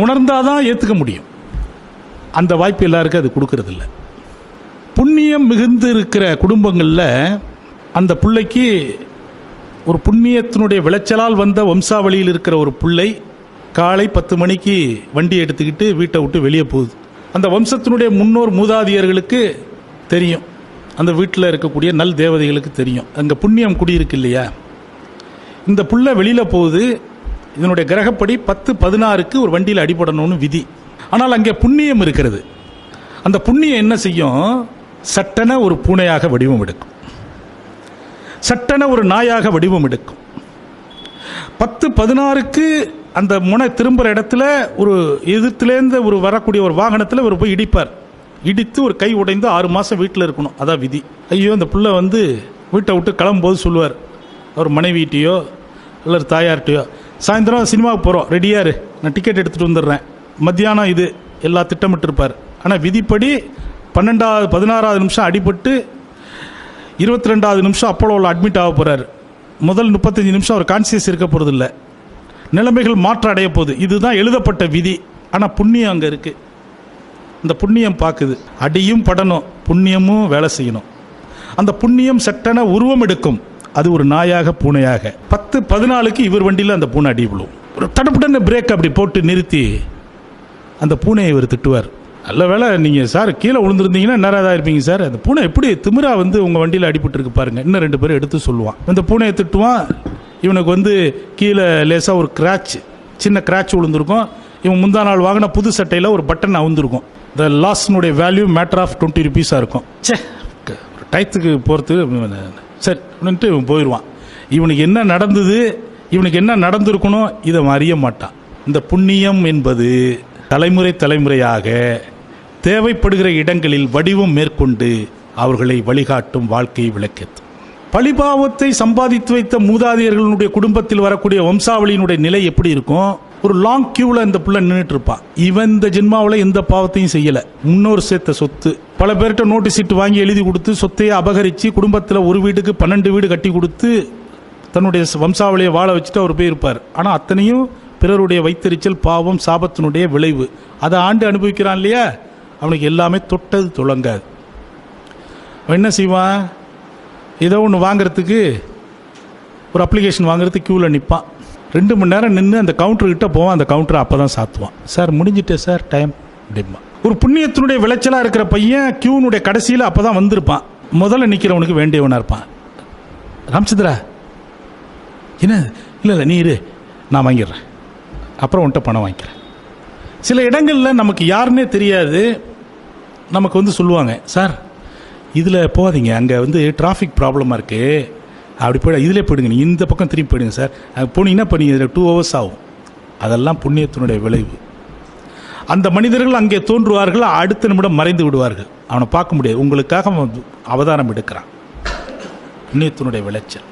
உணர்ந்தாதான் ஏற்றுக்க முடியும். அந்த வாய்ப்பு எல்லாருக்கும் அது கொடுக்கறதில்ல. புண்ணியம் மிகுந்து இருக்கிற குடும்பங்களில் அந்த பிள்ளைக்கு ஒரு புண்ணியத்தினுடைய விளைச்சலால் வந்த வம்சாவளியில் இருக்கிற ஒரு பிள்ளை காலை பத்து மணிக்கு வண்டி எடுத்துக்கிட்டு வீட்டை விட்டு வெளியே போகுது. அந்த வம்சத்தினுடைய முன்னோர் மூதாதையர்களுக்கு தெரியும். அந்த வீட்டில் இருக்கக்கூடிய நல் தேவதைகளுக்கு தெரியும். அங்கே புண்ணியம் குடியிருக்கு இல்லையா? இந்த புள்ள வெளியில் போகுது. இதனுடைய கிரகப்படி பத்து பதினாறுக்கு ஒரு வண்டியில் அடிபடணும்னு விதி. ஆனால் அங்கே புண்ணியம் இருக்கிறது. அந்த புண்ணியம் என்ன செய்யும்? சட்டென ஒரு பூனையாக வடிவம் எடுக்கும். சட்டென ஒரு நாயாக வடிவம் எடுக்கும். பத்து பதினாறுக்கு அந்த முனை திரும்புகிற இடத்துல ஒரு எதிர்த்துலேருந்து ஒரு வரக்கூடிய ஒரு வாகனத்தில் ஒரு போய் இடிப்பார். இடித்து ஒரு கை உடைந்து ஆறு மாதம் வீட்டில் இருக்கணும். அதான் விதி. ஐயோ அந்த பிள்ளை வந்து வீட்டை விட்டு கிளம்பும்போது சொல்லுவார். அவர் மனைவியிட்டையோ அல்லது தாயார்கிட்டையோ சாயந்தரம் சினிமாவுக்கு போகிறோம் ரெடியாரு நான் டிக்கெட் எடுத்துகிட்டு வந்துடுறேன். மத்தியானம் இது எல்லா திட்டமிட்டிருப்பார். ஆனால் விதிப்படி பன்னெண்டாவது பதினாறாவது நிமிஷம் அடிபட்டு இருபத்தி ரெண்டாவது நிமிஷம் அப்போலோவில் அட்மிட் ஆக போகிறார் முதல் முப்பத்தஞ்சு நிமிஷம் அவர் கான்சியஸ் இருக்க போகிறதில்ல நிலைமைகள் மாற்றம் அடைய போகுது. இதுதான் எழுதப்பட்ட விதி. ஆனால் புண்ணியம் அங்கே இருக்குது இந்த புண்ணியம் பார்க்குது. அடியும் படணும் புண்ணியமும் வேலை செய்யணும். அந்த புண்ணியம் சட்டென உருவம் எடுக்கும். அது ஒரு நாயாக பூனையாக. பத்து பதினாலுக்கு இவர் வண்டியில் அந்த பூனை அடி விழும். ஒரு தடப்புடனே பிரேக் அப்படி போட்டு நிறுத்தி அந்த பூனையை இவர் திட்டுவார். நல்ல வேளை நீங்கள் சார் கீழே விழுந்திருந்தீங்கன்னா நேராக தான் இருப்பீங்க சார். அந்த பூனை எப்படி திமிரா வந்து உங்கள் வண்டியில் அடிபட்டுருக்கு பாருங்க. இன்னும் ரெண்டு பேரும் எடுத்து சொல்லுவான். இந்த பூனையை திட்டுவான். இவனுக்கு வந்து கீழே லேசாக ஒரு கிராச் சின்ன கிராச் விழுந்திருக்கும். இவன் முந்தா நாள் வாங்கின புது சட்டையில் ஒரு பட்டன் அவுந்திருக்கும் இந்த லாஸ்னுடைய வேல்யூ மேட்டர் ஆஃப் டுவெண்ட்டி ருபீஸாக இருக்கும். சே ஒரு டயத்துக்கு போகிறது சரி அப்படின்ட்டு இவன் போயிடுவான் இவனுக்கு என்ன நடந்தது இவனுக்கு என்ன நடந்திருக்கணும் இதை அவன் அறிய மாட்டான். இந்த புண்ணியம் என்பது தலைமுறை தலைமுறையாக தேவைப்படுகிற இடங்களில் வடிவம் மேற்கொண்டு அவர்களை வழிகாட்டும் வாழ்க்கை விளக்கத்து பழிபாவத்தை சம்பாதித்து வைத்த மூதாதையர்களுடைய குடும்பத்தில் வரக்கூடிய வம்சாவளியினுடைய நிலை எப்படி இருக்கும்? ஒரு லாங் கியூல இந்த புள்ள நின்றுட்டு இருப்பான் இவன் இந்த ஜென்மாவில் எந்த பாவத்தையும் செய்யல. முன்னோர் சேர்த்த சொத்து. பல பேர்கிட்ட நோட்டீஸ் சீட்டு வாங்கி எழுதி கொடுத்து சொத்தையை அபகரித்து குடும்பத்தில் ஒரு வீட்டுக்கு பன்னெண்டு வீடு கட்டி கொடுத்து தன்னுடைய வம்சாவளியை வாழ வச்சுட்டு அவர் போய் இருப்பார் ஆனால் அத்தனையும் பிறருடைய வைத்தறிச்சல் பாவம் சாபத்தினுடைய விளைவு. அதை ஆண்டு அனுபவிக்கிறான் இல்லையா? அவனுக்கு எல்லாமே தொட்டது துளங்காது. அவன் என்ன செய்வான்? ஏதோ ஒன்று வாங்குறதுக்கு ஒரு அப்ளிகேஷன் வாங்குறதுக்கு க்யூவில் நிற்பான் ரெண்டு மணி நேரம் நின்று அந்த கவுண்டர்கிட்ட போவான் அந்த கவுண்டரை அப்போ தான் சாத்துவான். சார் முடிஞ்சிட்டே சார் டைம் அப்படிம்பா ஒரு புண்ணியத்தினுடைய விளைச்சலாக இருக்கிற பையன் கியூனுடைய கடைசியில் அப்போ தான் வந்திருப்பான். முதல்ல நிற்கிறவனுக்கு வேண்டியவனாக இருப்பான். ராமச்சந்திரா என்ன? இல்லை இல்லை நீ இரு. நான் வாங்கிடுறேன். அப்புறம் உன்கிட்ட பணம் வாங்கிக்கிறேன். சில இடங்களில் நமக்கு யாருன்னே தெரியாது. நமக்கு வந்து சொல்லுவாங்க சார் இதில் போகாதீங்க. அங்கே வந்து டிராஃபிக் ப்ராப்ளமாக இருக்குது அப்படி போய் இதிலே போயிடுங்க நீங்கள் இந்த பக்கம் திரும்பி போயிடுங்க சார். போனீங்கன்னா இப்போ நீங்கள் இதில் டூ ஹவர்ஸ் ஆகும். அதெல்லாம் புண்ணியத்தினுடைய விளைவு. அந்த மனிதர்கள் அங்கே தோன்றுவார்கள் அடுத்த நிமிடம் மறைந்து விடுவார்கள். அவனை பார்க்க முடியாது. உங்களுக்காக அவன் அவதாரம் எடுக்கிறான். புண்ணியத்தினுடைய விளைச்சல்.